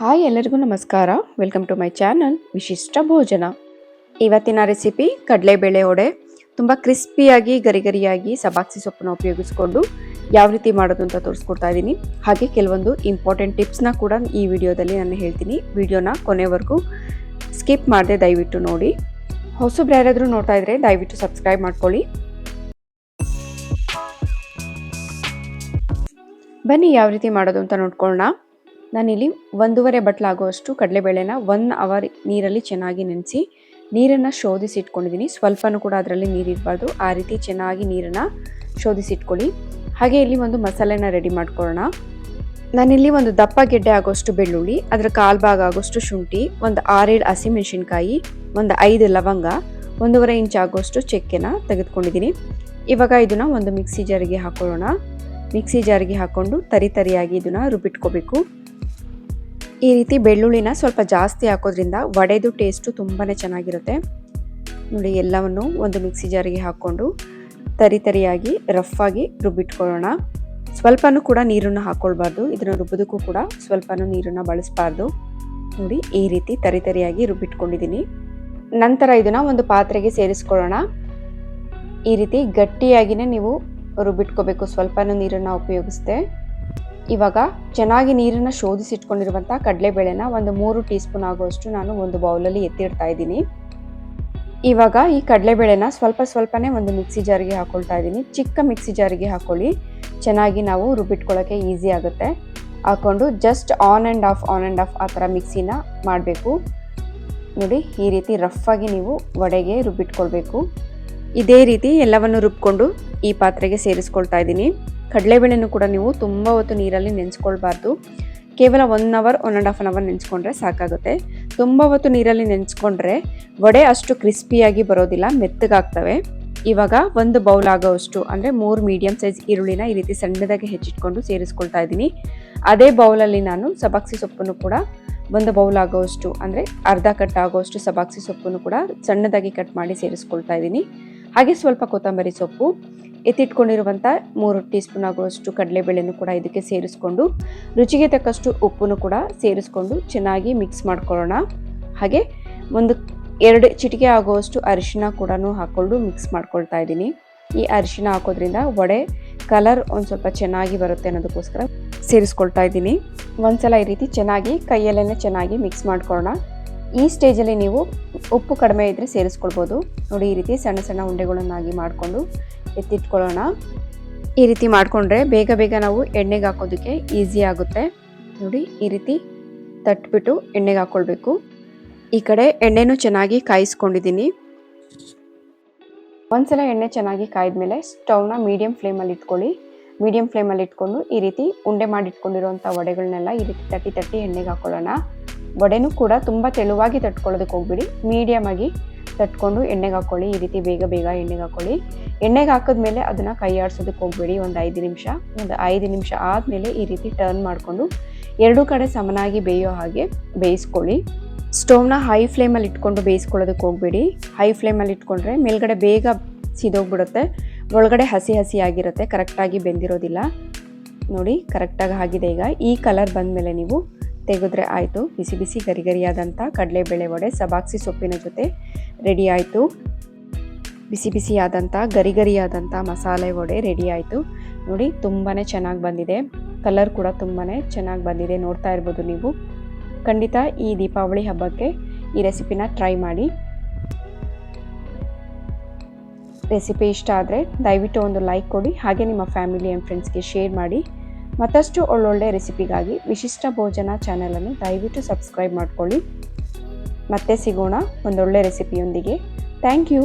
Hi ಎಲ್ಲರಿಗೂ ನಮಸ್ಕಾರ. Welcome to my channel ವಿಶಿಷ್ಟ ಭೋಜನ. ಇವತ್ತಿನ ರೆಸಿಪಿ ಕಡಲೆಬೇಳೆ ಒಡೆ ತುಂಬ ಕ್ರಿಸ್ಪಿಯಾಗಿ ಗರಿ ಗರಿಯಾಗಿ ಸಬಾಕ್ಸಿ ಸೊಪ್ಪನ್ನು ಉಪಯೋಗಿಸ್ಕೊಂಡು ಯಾವ ರೀತಿ ಮಾಡೋದು ಅಂತ ತೋರಿಸ್ಕೊಡ್ತಾ ಇದ್ದೀನಿ. ಹಾಗೆ ಕೆಲವೊಂದು ಇಂಪಾರ್ಟೆಂಟ್ ಟಿಪ್ಸ್ನ ಕೂಡ ಈ ವಿಡಿಯೋದಲ್ಲಿ ನಾನು ಹೇಳ್ತೀನಿ. ವಿಡಿಯೋನ ಕೊನೆವರೆಗೂ ಸ್ಕಿಪ್ ಮಾಡದೆ ದಯವಿಟ್ಟು ನೋಡಿ. ಹೊಸಬ್ರು ಯಾರಾದರೂ ನೋಡ್ತಾ ಇದ್ರೆ ದಯವಿಟ್ಟು ಸಬ್ಸ್ಕ್ರೈಬ್ ಮಾಡ್ಕೊಳ್ಳಿ. ಬನ್ನಿ ಯಾವ ರೀತಿ ಮಾಡೋದು ಅಂತ ನೋಡ್ಕೊಳ್ಳೋಣ. ನಾನಿಲ್ಲಿ ಒಂದೂವರೆ ಬಟ್ಲಾಗುವಷ್ಟು ಕಡಲೆಬೇಳೆನ ಒನ್ ಅವರ್ ನೀರಲ್ಲಿ ಚೆನ್ನಾಗಿ ನೆನೆಸಿ ನೀರನ್ನು ಶೋಧಿಸಿ ಇಟ್ಕೊಂಡಿದ್ದೀನಿ ಸ್ವಲ್ಪನೂ ಕೂಡ ಅದರಲ್ಲಿ ನೀರಿರಬಾರ್ದು. ಆ ರೀತಿ ಚೆನ್ನಾಗಿ ನೀರನ್ನು ಶೋಧಿಸಿ ಇಟ್ಕೊಳ್ಳಿ ಹಾಗೆ ಇಲ್ಲಿ ಒಂದು ಮಸಾಲೆನ ರೆಡಿ ಮಾಡ್ಕೊಳ್ಳೋಣ. ನಾನಿಲ್ಲಿ ಒಂದು ದಪ್ಪ ಗೆಡ್ಡೆ ಆಗೋಷ್ಟು ಬೆಳ್ಳುಳ್ಳಿ, ಅದರ ಕಾಲು ಭಾಗ ಆಗೋಷ್ಟು ಶುಂಠಿ, ಒಂದು ಆರೇಳು ಹಸಿಮೆಣಸಿನ್ಕಾಯಿ ಒಂದು ಐದು ಲವಂಗ, ಒಂದೂವರೆ ಇಂಚ್ ಆಗೋಷ್ಟು ಚಕ್ಕೆನ ತೆಗೆದುಕೊಂಡಿದ್ದೀನಿ. ಇವಾಗ ಇದನ್ನು ಒಂದು ಮಿಕ್ಸಿ ಜಾರಿಗೆ ಹಾಕೊಳ್ಳೋಣ. ಮಿಕ್ಸಿ ಜಾರಿಗೆ ಹಾಕ್ಕೊಂಡು ತರಿ ತರಿಯಾಗಿ ಇದನ್ನು ರುಬ್ಬಿಟ್ಕೋಬೇಕು. ಈ ರೀತಿ ಬೆಳ್ಳುಳ್ಳಿನ ಸ್ವಲ್ಪ ಜಾಸ್ತಿ ಹಾಕೋದ್ರಿಂದ ವಡೆದು ಟೇಸ್ಟು ತುಂಬಾ ಚೆನ್ನಾಗಿರುತ್ತೆ. ನೋಡಿ, ಎಲ್ಲವನ್ನು ಒಂದು ಮಿಕ್ಸಿ ಜಾರಿಗೆ ಹಾಕ್ಕೊಂಡು ತರಿ ತರಿಯಾಗಿ ರಫ್ ಆಗಿ ರುಬ್ಬಿಟ್ಕೊಳ್ಳೋಣ. ಸ್ವಲ್ಪನೂ ಕೂಡ ನೀರನ್ನು ಹಾಕ್ಕೊಳ್ಬಾರ್ದು ಇದನ್ನು ರುಬ್ಬೋದಕ್ಕೂ ಕೂಡ ಸ್ವಲ್ಪನೂ ನೀರನ್ನು ಬಳಸಬಾರ್ದು. ನೋಡಿ, ಈ ರೀತಿ ತರಿ ತರಿಯಾಗಿ ರುಬ್ಬಿಟ್ಕೊಂಡಿದ್ದೀನಿ. ನಂತರ ಇದನ್ನು ಒಂದು ಪಾತ್ರೆಗೆ ಸೇರಿಸ್ಕೊಳ್ಳೋಣ. ಈ ರೀತಿ ಗಟ್ಟಿಯಾಗಿಯೇ ನೀವು ರುಬ್ಬಿಟ್ಕೋಬೇಕು. ಸ್ವಲ್ಪನೂ ನೀರನ್ನು ಉಪಯೋಗಿಸ್ದೆ. ಇವಾಗ ಚೆನ್ನಾಗಿ ನೀರನ್ನು ಶೋಧಿಸಿಟ್ಕೊಂಡಿರುವಂಥ ಕಡಲೆಬೇಳೆನ ಒಂದು ಮೂರು ಟೀ ಸ್ಪೂನ್ ಆಗುವಷ್ಟು ನಾನು ಒಂದು ಬೌಲಲ್ಲಿ ಎತ್ತಿಡ್ತಾ ಇದ್ದೀನಿ. ಇವಾಗ ಈ ಕಡಲೆಬೇಳೆನ ಸ್ವಲ್ಪ ಸ್ವಲ್ಪನೇ ಒಂದು ಮಿಕ್ಸಿ ಜಾರಿಗೆ ಹಾಕೊಳ್ತಾ ಇದ್ದೀನಿ. ಚಿಕ್ಕ ಮಿಕ್ಸಿ ಜಾರಿಗೆ ಹಾಕೊಳ್ಳಿ. ಚೆನ್ನಾಗಿ ನಾವು ರುಬ್ಬಿಟ್ಕೊಳ್ಳೋಕ್ಕೆ ಈಸಿ ಆಗುತ್ತೆ. ಹಾಕ್ಕೊಂಡು just on and off, on and off ಆ ಥರ ಮಿಕ್ಸಿನ ಮಾಡಬೇಕು. ನೋಡಿ, ಈ ರೀತಿ ರಫ್ಫಾಗಿ ನೀವು ವಡೆಗೆ ರುಬ್ಬಿಟ್ಕೊಳ್ಬೇಕು. ಇದೇ ರೀತಿ ಎಲ್ಲವನ್ನು ರುಬ್ಕೊಂಡು ಈ ಪಾತ್ರೆಗೆ ಸೇರಿಸ್ಕೊಳ್ತಾ ಇದ್ದೀನಿ. ಕಡಲೆಬೇಳೆನೂ ಕೂಡ ನೀವು ತುಂಬ ಹೊತ್ತು ನೀರಲ್ಲಿ ನೆನೆಸ್ಕೊಳ್ಬಾರ್ದು. ಕೇವಲ one hour one and half an hour ನೆನೆಸ್ಕೊಂಡ್ರೆ ಸಾಕಾಗುತ್ತೆ. ತುಂಬ ಹೊತ್ತು ನೀರಲ್ಲಿ ನೆನೆಸ್ಕೊಂಡ್ರೆ ವಡೆ ಅಷ್ಟು ಕ್ರಿಸ್ಪಿಯಾಗಿ ಬರೋದಿಲ್ಲ, ಮೆತ್ತಗಾಗ್ತವೆ. ಇವಾಗ ಒಂದು ಬೌಲ್ ಆಗೋವಷ್ಟು, ಅಂದರೆ ಮೂರು ಮೀಡಿಯಮ್ ಸೈಜ್ ಈರುಳ್ಳಿನ ಈ ರೀತಿ ಸಣ್ಣದಾಗಿ ಹೆಚ್ಚಿಟ್ಕೊಂಡು ಸೇರಿಸ್ಕೊಳ್ತಾ ಇದ್ದೀನಿ. ಅದೇ ಬೌಲಲ್ಲಿ ನಾನು ಸಬಾಕ್ಸಿ ಸೊಪ್ಪನ್ನು ಕೂಡ ಒಂದು ಬೌಲ್ ಆಗೋವಷ್ಟು, ಅಂದರೆ ಅರ್ಧ ಕಟ್ ಆಗೋವಷ್ಟು ಸಬಾಕ್ಸಿ ಸೊಪ್ಪನ್ನು ಕೂಡ ಸಣ್ಣದಾಗಿ ಕಟ್ ಮಾಡಿ ಸೇರಿಸ್ಕೊಳ್ತಾ ಇದ್ದೀನಿ. ಹಾಗೆ ಸ್ವಲ್ಪ ಕೊತ್ತಂಬರಿ ಸೊಪ್ಪು ಎತ್ತಿಟ್ಕೊಂಡಿರುವಂಥ ಮೂರು ಟೀ ಸ್ಪೂನ್ ಆಗುವಷ್ಟು ಕಡಲೆಬೇಳೆನೂ ಕೂಡ ಇದಕ್ಕೆ ಸೇರಿಸ್ಕೊಂಡು, ರುಚಿಗೆ ತಕ್ಕಷ್ಟು ಉಪ್ಪನ್ನು ಕೂಡ ಸೇರಿಸ್ಕೊಂಡು ಚೆನ್ನಾಗಿ ಮಿಕ್ಸ್ ಮಾಡ್ಕೊಳ್ಳೋಣ. ಹಾಗೆ ಒಂದು ಎರಡು ಚಿಟಿಕೆ ಆಗುವಷ್ಟು ಅರಿಶಿನ ಕೂಡ ಹಾಕ್ಕೊಂಡು ಮಿಕ್ಸ್ ಮಾಡ್ಕೊಳ್ತಾ ಇದ್ದೀನಿ. ಈ ಅರಿಶಿನ ಹಾಕೋದ್ರಿಂದ ವಡೆ ಕಲರ್ ಒಂದು ಸ್ವಲ್ಪ ಚೆನ್ನಾಗಿ ಬರುತ್ತೆ ಅನ್ನೋದಕ್ಕೋಸ್ಕರ ಸೇರಿಸ್ಕೊಳ್ತಾ ಇದ್ದೀನಿ. ಒಂದ್ಸಲ ಈ ರೀತಿ ಚೆನ್ನಾಗಿ ಕೈಯಲ್ಲೇ ಚೆನ್ನಾಗಿ ಮಿಕ್ಸ್ ಮಾಡ್ಕೊಳ್ಳೋಣ. ಈ ಸ್ಟೇಜಲ್ಲಿ ನೀವು ಉಪ್ಪು ಕಡಿಮೆ ಇದ್ದರೆ ಸೇರಿಸ್ಕೊಳ್ಬೋದು. ನೋಡಿ, ಈ ರೀತಿ ಸಣ್ಣ ಸಣ್ಣ ಉಂಡೆಗಳನ್ನಾಗಿ ಮಾಡಿಕೊಂಡು ಎತ್ತಿಟ್ಕೊಳ್ಳೋಣ. ಈ ರೀತಿ ಮಾಡಿಕೊಂಡ್ರೆ ಬೇಗ ಬೇಗ ನಾವು ಎಣ್ಣೆಗೆ ಹಾಕೋದಕ್ಕೆ ಈಸಿ ಆಗುತ್ತೆ. ನೋಡಿ, ಈ ರೀತಿ ತಟ್ಬಿಟ್ಟು ಎಣ್ಣೆಗೆ ಹಾಕ್ಕೊಳ್ಬೇಕು ಈ ಕಡೆ ಎಣ್ಣೆನೂ ಚೆನ್ನಾಗಿ ಕಾಯಿಸ್ಕೊಂಡಿದ್ದೀನಿ. ಒಂದ್ಸಲ ಎಣ್ಣೆ ಚೆನ್ನಾಗಿ ಕಾಯ್ದ ಮೇಲೆ ಸ್ಟವ್ನ ಮೀಡಿಯಂ ಫ್ಲೇಮಲ್ಲಿ ಇಟ್ಕೊಳ್ಳಿ. ಮೀಡಿಯಂ ಫ್ಲೇಮಲ್ಲಿ ಇಟ್ಕೊಂಡು ಈ ರೀತಿ ಉಂಡೆ ಮಾಡಿಟ್ಕೊಂಡಿರುವಂಥ ವಡೆಗಳನ್ನೆಲ್ಲ ಈ ರೀತಿ ತಟ್ಟಿ ತಟ್ಟಿ ಎಣ್ಣೆಗೆ ಹಾಕೊಳ್ಳೋಣ. ವಡೆನೂ ಕೂಡ ತುಂಬ ತೆಳುವಾಗಿ ತಟ್ಕೊಳ್ಳೋದಕ್ಕೆ ಹೋಗ್ಬಿಡಿ. ಮೀಡಿಯಮ್ ಆಗಿ ತಟ್ಕೊಂಡು ಎಣ್ಣೆಗೆ ಹಾಕ್ಕೊಳ್ಳಿ. ಈ ರೀತಿ ಬೇಗ ಬೇಗ ಎಣ್ಣೆಗೆ ಹಾಕ್ಕೊಳ್ಳಿ. ಎಣ್ಣೆಗೆ ಹಾಕಿದ್ಮೇಲೆ ಅದನ್ನು ಕೈ ಆಡಿಸೋದಕ್ಕೆ ಹೋಗ್ಬೇಡಿ. ಒಂದು ಐದು ನಿಮಿಷ. ಒಂದು ಐದು ನಿಮಿಷ ಆದಮೇಲೆ ಈ ರೀತಿ ಟರ್ನ್ ಮಾಡಿಕೊಂಡು ಎರಡೂ ಕಡೆ ಸಮನಾಗಿ ಬೇಯೋ ಹಾಗೆ ಬೇಯಿಸ್ಕೊಳ್ಳಿ. ಸ್ಟೋವ್ನ ಹೈ ಫ್ಲೇಮಲ್ಲಿ ಇಟ್ಕೊಂಡು ಬೇಯಿಸ್ಕೊಳ್ಳೋದಕ್ಕೆ ಹೋಗಬೇಡಿ. ಹೈ ಫ್ಲೇಮಲ್ಲಿ ಇಟ್ಕೊಂಡ್ರೆ ಮೇಲ್ಗಡೆ ಬೇಗ ಸಿದೋಗ್ಬಿಡುತ್ತೆ. ಒಳಗಡೆ ಹಸಿ ಹಸಿ ಆಗಿರುತ್ತೆ. ಕರೆಕ್ಟಾಗಿ ಬೆಂದಿರೋದಿಲ್ಲ. ನೋಡಿ ಕರೆಕ್ಟಾಗಿ ಆಗಿದೆ ಈಗ. ಈ ಕಲರ್ ಬಂದಮೇಲೆ ನೀವು ತೆಗೆದ್ರೆ ಆಯಿತು. ಬಿಸಿ ಬಿಸಿ ಗರಿಗರಿಯಾದಂಥ ಕಡಲೆ ಕಡಲೆಬೇಳೆ ವಡೆ, ಸಬಾಕ್ಸಿ ಸೊಪ್ಪಿನ ಜೊತೆ ರೆಡಿ ಆಯಿತು. ಬಿಸಿ ಬಿಸಿಯಾದಂಥ ಗರಿಗರಿಯಾದಂಥ ಮಸಾಲೆ ವಡೆ ರೆಡಿ ಆಯಿತು. ನೋಡಿ ತುಂಬಾ ಚೆನ್ನಾಗಿ ಬಂದಿದೆ. ಕಲರ್ ಕೂಡ ತುಂಬಾ ಚೆನ್ನಾಗಿ ಬಂದಿದೆ. ನೋಡ್ತಾ ಇರ್ಬೋದು ನೀವು. ಖಂಡಿತ ಈ ದೀಪಾವಳಿ ಹಬ್ಬಕ್ಕೆ ಈ ರೆಸಿಪಿನ ಟ್ರೈ ಮಾಡಿ. ರೆಸಿಪಿ ಇಷ್ಟ ಆದರೆ ದಯವಿಟ್ಟು ಒಂದು ಲೈಕ್ ಕೊಡಿ. ಹಾಗೆ ನಿಮ್ಮ ಫ್ಯಾಮಿಲಿ ಆ್ಯಂಡ್ ಫ್ರೆಂಡ್ಸ್ಗೆ ಶೇರ್ ಮಾಡಿ. ಮತ್ತಷ್ಟು ಒಳ್ಳೊಳ್ಳೆ ರೆಸಿಪಿಗಾಗಿ ವಿಶಿಷ್ಟ ಭೋಜನ ಚಾನಲನ್ನು ದಯವಿಟ್ಟು ಸಬ್ಸ್ಕ್ರೈಬ್ ಮಾಡ್ಕೊಳ್ಳಿ. ಮತ್ತೆ ಸಿಗೋಣ ಒಂದೊಳ್ಳೆ ರೆಸಿಪಿಯೊಂದಿಗೆ. Thank you.